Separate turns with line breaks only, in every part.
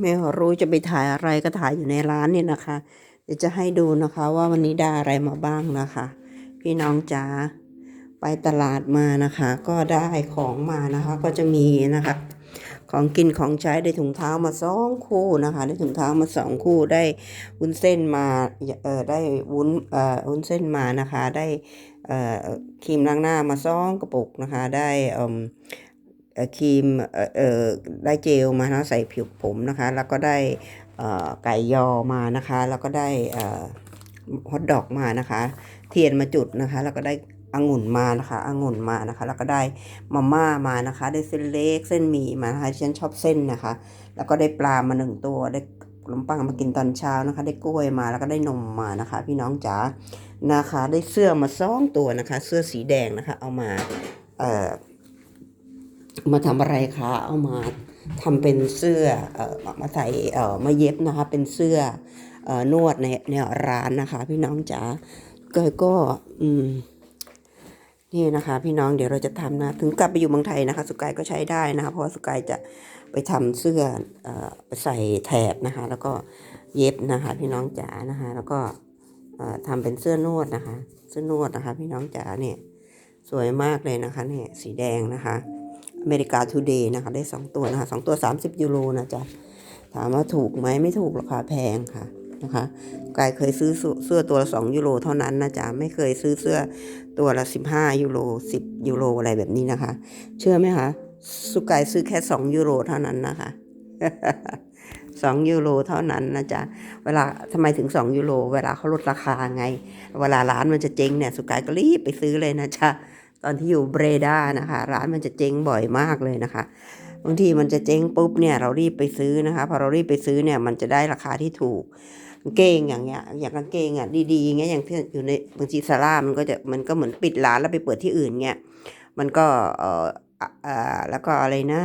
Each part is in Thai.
ไม่รู้จะไปถ่ายอะไรก็ถ่ายอยู่ในร้านเนี่ยนะคะ เดี๋ยวจะให้ดูนะคะว่าวันนี้ได้อะไรมาบ้างนะคะ พี่น้องจ๋าไปตลาดมานะคะ ก็ได้ของมานะคะ ก็จะมีนะคะ ของกินของใช้ได้ถุงเท้ามาสองคู่นะคะ ได้ถุงเท้ามาสองคู่ได้วุ้นเส้นมาเอ่อได้วุ้นเอ่อวุ้นเส้นมานะคะ ได้เอ่อครีมล้างหน้ามาสองกระปุกนะคะ ได้อ่มเอ่อ ครีมเอ่อได้เจลมานะใส่ผิวผมนะคะ แล้วก็ได้อ่อไก่ยอมานะคะ แล้วก็ได้อ่อฮอทดอกมานะคะ เทียนมาจุดนะคะ แล้วก็ได้องุ่นมานะคะองุ่นมานะคะ แล้วก็ได้มาม่ามานะคะ ได้เส้นเล็กเส้นหมี่มานะคะฉันชอบเส้นนะคะ แล้วก็ได้ปลามาหนึ่งตัวได้ขนมปังมากินตอนเช้านะคะ ได้กล้วยมาแล้วก็ได้นมมานะคะ พี่น้องจ๋านะคะ ได้เสื้อมาสองตัวนะคะ เสื้อสีแดงนะคะ เอามาเอ่อ มาทำอะไรคะเอามาทำเป็นเสื้อเอ่อมาใส่เอ่อมาเย็บนะคะเป็นเสื้อเอ่อนวดในในร้านนะคะ พี่น้องจ๋าก็ก็อืมนี่นะคะ พี่น้องเดี๋ยวเราจะทำนะ ถึงกลับไปอยู่เมืองไทยนะคะ สุกายก็ใช้ได้นะคะ เพราะว่าสุกายจะไปทำเสื้อเอ่อใส่แถบนะคะ แล้วก็เย็บนะคะ พี่น้องจ๋านะคะ แล้วก็เอ่อทำเป็นเสื้อนวดนะคะ เสื้อนวดนะคะ พี่น้องจ๋าเนี่ย สวยมากเลยนะคะ เนี่ยสีแดงนะคะ อเมริกาทูเดย์นะคะ ได้สองตัวนะคะสองตัว 30 ยูโรนะจ๊ะ ถามว่าถูกไหมไม่ถูกราคาแพงค่ะนะคะกายเคยซื้อเสื้อตัวละสองยูโรเท่านั้นนะจ๊ะ ไม่เคยซื้อเสื้อตัวละสิบห้ายูโรสิบยูโรอะไรแบบนี้นะคะ เชื่อไหมคะ สุกายซื้อแค่สองยูโรเท่านั้นนะคะสองยูโรเท่านั้นนะจ๊ะ เวลาทำไมถึงสองยูโร เวลาเขาลดราคาไง เวลาร้านมันจะเจ๊งเนี่ย สุกายก็รีบไปซื้อเลยนะจ๊ะ ตอนที่อยู่เบรดานะคะ ร้านมันจะเจ๊งบ่อยมากเลยนะคะบางทีมันจะเจ๊งปุ๊บเนี่ยเรารีบไปซื้อนะคะพอเรารีบไปซื้อเนี่ยมันจะได้ราคาที่ถูกกางเกงอย่างเงี้ยอย่างกางเกงอะดีๆเงี้ยอย่างที่อยู่ในบางทีซาร่ามันก็จะมันก็เหมือนปิดร้านแล้วไปเปิดที่อื่นเงี้ยมันก็เอ่ออะอ่าแล้วก็อะไรนะ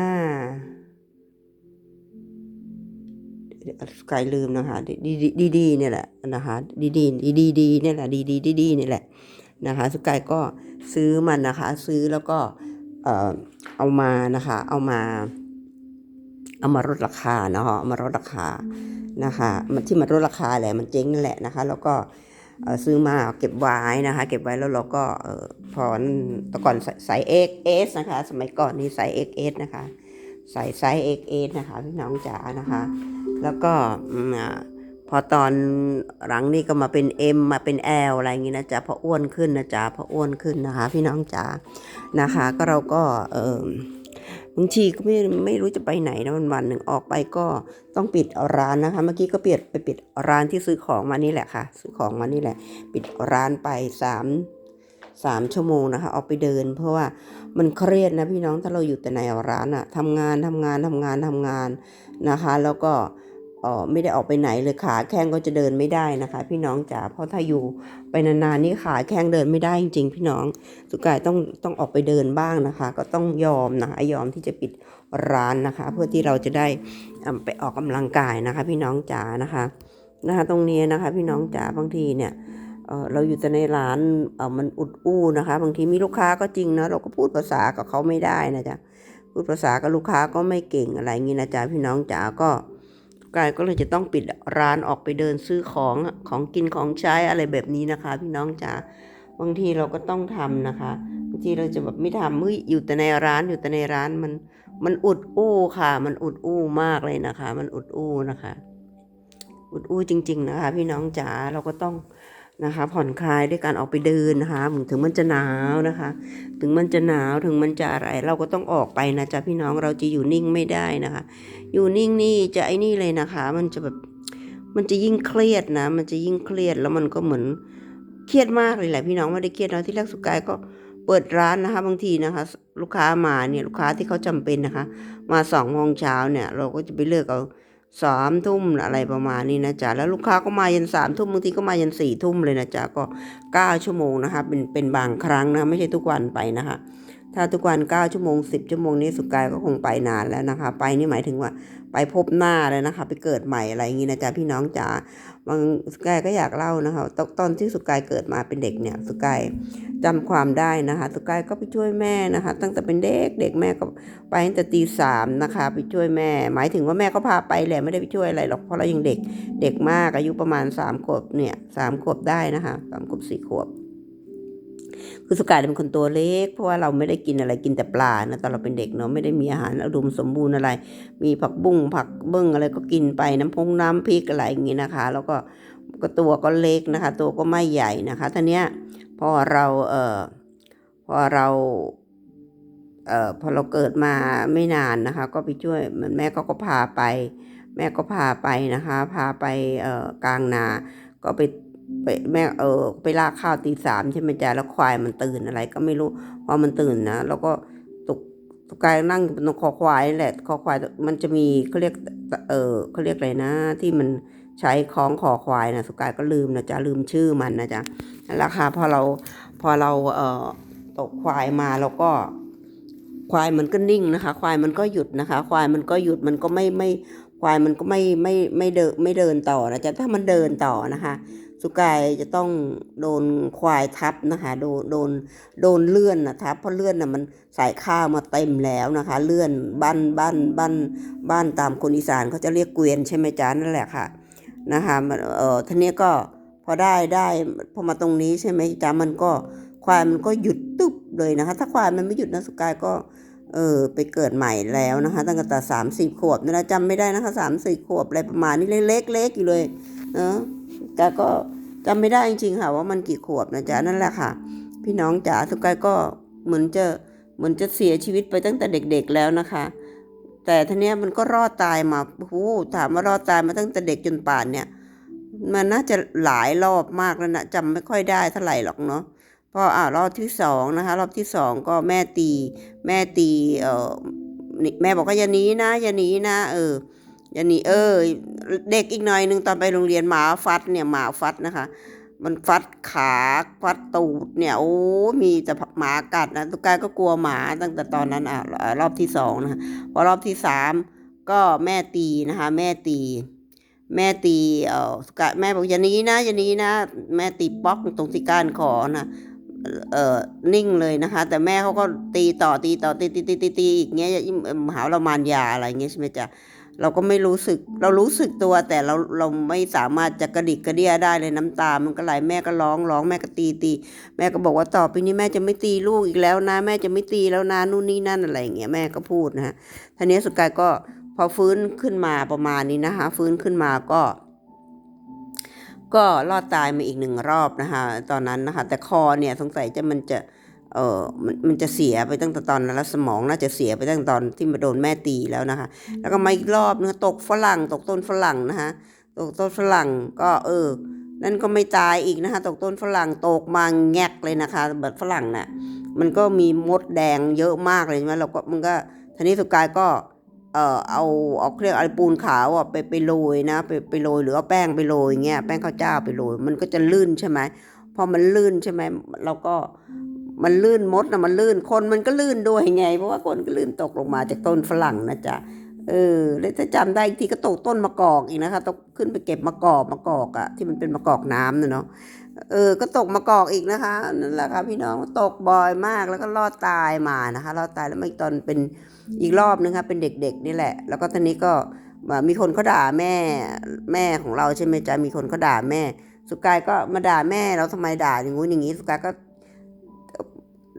สกายลืมนะคะดีดีดีๆเนี่ยแหละนะคะดีดีดีดีๆเนี่ยแหละดีดีดีดีๆเนี่ยแหละ นะคะสกายก็ซื้อมันนะคะ ซื้อแล้วก็เออเอามานะคะ เอามาเอามาลดราคาเนาะเอามาลดราคานะคะมันที่มันลดราคาแหละมันเจ๊งนั่นแหละนะคะ แล้วก็เออซื้อมาเก็บไว้นะคะ เก็บไว้แล้วเราก็เออพอแต่ก่อนใส่ XS นะคะ สมัยก่อนนี่ใส่ XS นะคะใส่ไซส์ XS นะคะพี่น้องจ๋านะคะ แล้วก็อ่า พอตอนหลังนี่ก็มาเป็น M มาเป็น L อะไรอย่างงี้นะจ๊ะพออ้วนขึ้นนะจ๊ะพออ้วนขึ้นนะคะ พี่น้องจ๋านะคะ ก็เราก็เออบางทีก็ไม่ไม่รู้จะไปไหนนะวันวันหนึ่งออกไปก็ต้องปิดร้านนะคะ เมื่อกี้ก็เปลี่ยนไปปิดร้านที่ซื้อของมานี่แหละค่ะ ซื้อของมานี่แหละ ปิดร้านไปสามสามชั่วโมงนะคะ ออกไปเดิน เพราะว่ามันเครียดนะพี่น้องถ้าเราอยู่แต่ในร้านอะทำงานทำงานทำงานทำงานนะคะ แล้วก็ ออไม่ได้ออกไปไหนเลยขาแข้งก็จะเดินไม่ได้นะคะ พี่น้องจ๋าเพราะถ้าอยู่ไปนานๆนี่ขาแข้งเดินไม่ได้จริงๆ พี่น้องสุกายต้องต้องออกไปเดินบ้างนะคะ ก็ต้องยอมนะคะยอมที่จะปิดร้านนะคะ เพื่อที่เราจะได้ไปออกกำลังกายนะคะ พี่น้องจ๋านะคะนะคะ ตรงนี้นะคะ พี่น้องจ๋าบางทีเนี่ยเออเราอยู่แต่ในร้านเออมันอุดอู้นะคะ บางทีมีลูกค้าก็จริงนะเราก็พูดภาษากับเขาไม่ได้นะจ๊ะพูดภาษากับลูกค้าก็ไม่เก่งอะไรงนี้นะจ๊ะพี่น้องจ๋าก็ กายก็เลยจะต้องปิดร้านออกไปเดินซื้อของของกินของใช้อะไรแบบนี้นะคะ พี่น้องจ๋าบางทีเราก็ต้องทำนะคะบางทีเราจะแบบไม่ทำเฮ้ยอยู่แต่ในร้านอยู่แต่ในร้านมันมันอุดอู้ค่ะ มันอุดอู้มากเลยนะคะ มันอุดอู้นะคะ อุดอู้จริง ๆนะคะ พี่น้องจ๋าเราก็ต้อง นะคะ ผ่อนคลายด้วยการออกไปเดินนะคะ ถึงมันจะหนาวนะคะ ถึงมันจะหนาวถึงมันจะอะไร เราก็ต้องออกไปนะจ๊ะพี่น้องเราจะอยู่นิ่งไม่ได้นะคะ อยู่นิ่งนี่จะไอ้นี่เลยนะคะ มันจะแบบมันจะยิ่งเครียดนะ มันจะยิ่งเครียดแล้วมันก็เหมือนเครียดมากเลยแหละพี่น้องไม่ได้เครียดเราที่แรกสุกายก็เปิดร้านนะคะบางทีนะคะ ลูกค้ามาเนี่ยลูกค้าที่เขาจำเป็นนะคะ มาสองโมงเช้าเนี่ย เราก็จะไปเลือกเอา สามทุ่มอะไรประมาณนี้นะจ๊ะแล้วลูกค้าก็มายันสามทุ่มบางทีก็มายันสี่ทุ่มเลยนะจ๊ะก็เก้าชั่วโมงนะคะเป็นเป็นบางครั้งนะไม่ใช่ทุกวันไปนะคะถ้าทุกวันเก้าชั่วโมงสิบชั่วโมงนี้สุกายก็คงไปนานแล้วนะคะ ไปนี่หมายถึงว่าไปพบหน้าเลยนะคะ ไปเกิดใหม่อะไรอย่างนี้นะจ๊ะพี่น้องจ๋า บางสุกายก็อยากเล่านะคะตอนตอนที่สุกายเกิดมาเป็นเด็กเนี่ยสุกายจำความได้นะคะสุกายก็ไปช่วยแม่นะคะ ตั้งแต่เป็นเด็กเด็กแม่ก็ไปตั้งแต่ตีสามนะคะ ไปช่วยแม่ หมายถึงว่าแม่ก็พาไปแหละไม่ได้ไปช่วยอะไรหรอกเพราะเรายังเด็กเด็กมากอายุประมาณสามขวบเนี่ยสามขวบได้นะคะสามขวบสี่ขวบ คือสุกายเป็นคนตัวเล็ก เพราะว่าเราไม่ได้กินอะไรกินแต่ปลานะตอนเราเป็นเด็กเนาะไม่ได้มีอาหารอุดมสมบูรณ์อะไร มีผักบุ้งผักเบิ้งอะไรก็กินไปน้ำพงน้ำพริกอะไรอย่างงี้นะคะ แล้วก็ก็ตัวก็เล็กนะคะ ตัวก็ไม่ใหญ่นะคะท่านี้พอเราเอ่อพอเราเอ่อพอเราเกิดมาไม่นานนะคะ ก็ไปช่วยมือนแม่ก็ก็พาไป แม่ก็พาไปนะคะ พาไปเอ่อกลางนา ก็ไป ไปแม่เออไปลากข้าวตีสามใช่ไหมจ๊ะแล้วควายมันตื่นอะไร ก็ไม่รู้พอมันตื่นนะแล้วก็ตกตกกายนั่งบนคอควายแหละคอควายมันจะมีเขาเรียกเออเขาเรียกอะไรนะ ที่มันใช้คล้องคอควายนะสุกายก็ลืมนะจ๊ะลืมชื่อมันนะจ๊ะนั่นแหละค่ะพอเราพอเราเอ่อตกควายมาแล้วก็ ควายมันก็นิ่งนะคะ ควายมันก็หยุดนะคะ ควายมันก็หยุดมันก็ไม่ไม่ควายมันก็ไม่ไม่ไม่เดินไม่เดินต่อนะจ๊ะถ้ามันเดินต่อนะคะ สุกายจะต้องโดนควายทับนะคะโดนโดนโดนเลื่อนนะทับเพราะเลื่อนน่ะมันใส่ข้าวมาเต็มแล้วนะคะ เลื่อนบ้านบ้านบ้านบ้านตามคนอีสานเขาจะเรียกเกวียนใช่ไหมจ๊ะนั่นแหละค่ะนะคะมันเออทีนี้ก็พอได้ได้พอมาตรงนี้ใช่ไหมจ๊ะมันก็ควายมันก็หยุดตุ๊บเลยนะคะ ถ้าควายมันไม่หยุดนะสุกายก็เออไปเกิดใหม่แล้วนะคะตั้งแต่สามสี่ขวบนะจำไม่ได้นะคะสามสี่ขวบอะไรประมาณนี้เล็กๆอยู่เลยเนาะ แต่ก็จำไม่ได้จริงๆค่ะว่ามันกี่ขวบนะจ๊ะนั่นแหละค่ะ พี่น้องจ๋าสุกายก็เหมือนจะเหมือนจะเสียชีวิตไปตั้งแต่เด็กๆแล้วนะคะ แต่ทีเนี้ยมันก็รอดตายมาโอ้โหถามว่ารอดตายมาตั้งแต่เด็กจนป่านเนี่ยมันน่าจะหลายรอบมากแล้วนะจำไม่ค่อยได้เท่าไหร่หรอกเนาะพออ่ารอบที่สองนะคะ รอบที่สองก็แม่ตี แม่ตีเออแม่บอกว่าอย่าหนีนะอย่าหนีนะ เออ ย่านีเออเด็กอีกหน่อยหนึ่งตอนไปโรงเรียนหมาฟัดเนี่ยหมาฟัดนะคะ มันฟัดขาฟัดตูดเนี่ยโอ้มีแต่หมากัดนะตุกายก็กลัวหมาตั้งแต่ตอนนั้นอะรอบที่สองนะคะพอรอบที่สามก็แม่ตีนะคะ แม่ตี แม่ตีเออสุกายแม่บอกอย่านี้นะอย่านี้นะ แม่ตีป๊อกตรงที่ก้านคอนะเออนิ่งเลยนะคะ แต่แม่เขาก็ตีต่อตีต่อตีตีตีตีอีกเงี้ยหาเรามานยาอะไรเงี้ยใช่ไหมจ๊ะ เราก็ไม่รู้สึก เรารู้สึกตัวแต่เราเราไม่สามารถจะกระดิกกระเดี้ยได้เลยน้ำตา มันก็ไหลแม่ก็ร้องร้องแม่ก็ตีตี แม่ก็บอกว่าต่อไปนี้แม่จะไม่ตีลูกอีกแล้วนะ แม่จะไม่ตีแล้วนะนู่นนี่นั่นอะไรอย่างเงี้ยแม่ก็พูดนะฮะทีนี้สุดท้ายก็พอฟื้นขึ้นมาประมาณนี้นะคะ ฟื้นขึ้นมาก็ ก็รอดตายมาอีกหนึ่งรอบนะคะ ตอนนั้นนะคะ แต่คอเนี่ยสงสัยจะมันจะ เออมันมันจะเสียไปตั้งแต่ตอนนั้นแล้วสมองน่าจะเสียไปตั้งแต่ตอนที่มาโดนแม่ตีแล้วนะคะ แล้วก็มาอีกรอบนึงตกฝรั่ง ตกต้นฝรั่งนะคะตกต้นฝรั่งก็เออ นั่นก็ไม่ตายอีกนะคะตกต้นฝรั่งตกมาแงกเลยนะคะแบบฝรั่งน่ะมันก็มีมดแดงเยอะมากเลยใช่ไหมเราก็มันก็ทีนี้สุกายก็เออเอาเอาเครื่องอะไรปูนขาวอะไปไปโรยนะไปไปโรยหรือเอาแป้งไปโรยเงี้ยแป้งข้าวเจ้าไปโรยมันก็จะลื่นใช่ไหมพอมันลื่นใช่ไหมเราก็ มันลื่นมดนะมันลื่นคนมันก็ลื่นด้วยไง เพราะว่าคนก็ลื่นตกลงมาจากต้นฝรั่งนะจ๊ะเออแล้วถ้าจำได้อีกทีก็ตกต้นมะกอกอีกนะคะตกขึ้นไปเก็บมะกอกมะกอกอะที่มันเป็นมะกอกน้ำเนาะเออ ก็ตกมะกอกอีกนะคะนั่นแหละค่ะพี่น้องตกบ่อยมากแล้วก็รอดตายมานะคะรอดตายแล้วมาอีกตอนเป็นอีกรอบนึงครับเป็นเด็กๆนี่แหละ แล้วก็ตอนนี้ก็มีคนเขาด่าแม่แม่ของเราใช่ไหมจ๊ะมีคนเขาด่าแม่ สุกายก็มาด่าแม่เราทำไมด่าอย่างงู้นอย่างงี้สุกายก็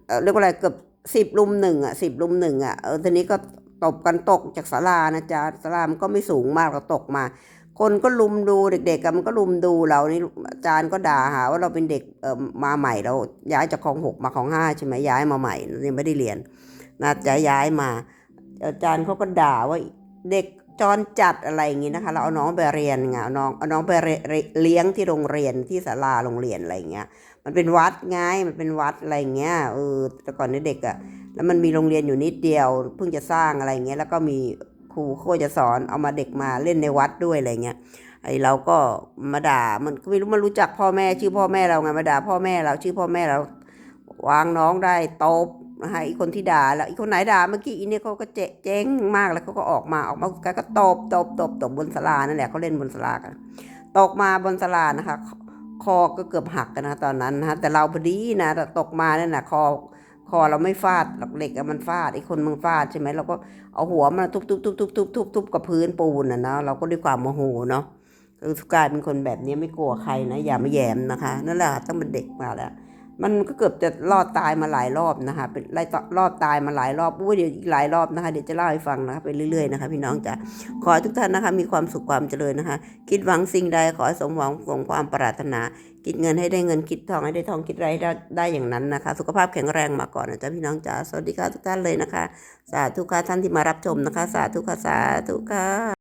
เออเรียกว่าอะไรเกือบสิบลุมหนึ่งอะสิบลุมหนึ่งอะเออทีนี้ก็ตบกันตกจากศาลานะจ๊ะศาลามันก็ไม่สูงมากเราตกมา คนก็ลุมดูเด็กๆกันมันก็ลุมดูเรานี่อาจารย์ก็ด่าหาว่าเราเป็นเด็กเออมาใหม่เราย้ายจากคลองหกมาคลองห้าใช่ไหมย้ายมาใหม่ยังไม่ได้เรียนนะจะย้ายมา อาจารย์เขาก็ด่าว่าเด็กจรจัดอะไรอย่างงี้นะคะ เราเอาน้องไปเรียนไงเอาน้องเอาน้องไปเรเรเลี้ยงที่โรงเรียนที่ศาลาโรงเรียนอะไรอย่างเงี้ย มันเป็นวัดไงมันเป็นวัดอะไรเงี้ยเออแต่ก่อนนี่เด็กอะแล้วมันมีโรงเรียนอยู่นิดเดียว เพิ่งจะสร้างอะไรเงี้ยแล้วก็มีครูเขาจะสอนเอามาเด็กมาเล่นในวัดด้วยอะไรเงี้ยไอเราก็มาด่ามันก็ไม่รู้มันรู้จักพ่อแม่ชื่อพ่อแม่เราไงมาด่าพ่อแม่เราชื่อพ่อแม่เราวางน้องได้ตบนะคะอีกคนที่ด่าแล้วอีกคนไหนด่าเมื่อกี้อีเนี่ยเขาก็เจ๊เจ๊งมากแล้วเขาก็ออกมาออกมาก็ตบตบตบตบบนศาลานั่นแหละเขาเล่นบนศาลากันตกมาบนศาลานะคะ คอก็เกือบหักกันนะตอนนั้นนะแต่เราพอดีนะตกมาเนี่ยนะคอคอเราไม่ฟาดหลักเหล็กมันฟาดไอ้คนมึงฟาดใช่ไหมเราก็เอาหัวมันทุบทุบทุบทุบทุบทุบทุบกับพื้นปูนนะนะเราก็ด้วยความโมโหเนาะคือสกายเป็นคนแบบนี้ไม่กลัวใครนะอย่ามาแยมนะคะนั่นแหละต้องเป็นเด็กมาแล้ว มันก็เกือบจะรอดตายมาหลายรอบนะคะ เป็นไล่ต่อรอดตายมาหลายรอบอุ้ยเดี๋ยวอีกหลายรอบนะคะ เดี๋ยวจะเล่าให้ฟังนะคะไปเรื่อยๆนะคะพี่น้องจ๋าขอให้ทุกท่านนะคะมีความสุขความเจริญนะคะ คิดหวังสิ่งใดขอให้สมหวังสมความปรารถนาคิดเงินให้ได้เงินคิดทองให้ได้ทองคิดไรได้ได้อย่างนั้นนะคะ สุขภาพแข็งแรงมาก่อนนะจ๊ะพี่น้องจ๋าสวัสดีค่ะทุกท่านเลยนะคะ สาธุค่ะท่านที่มารับชมนะคะ สาธุค่ะสาธุค่ะ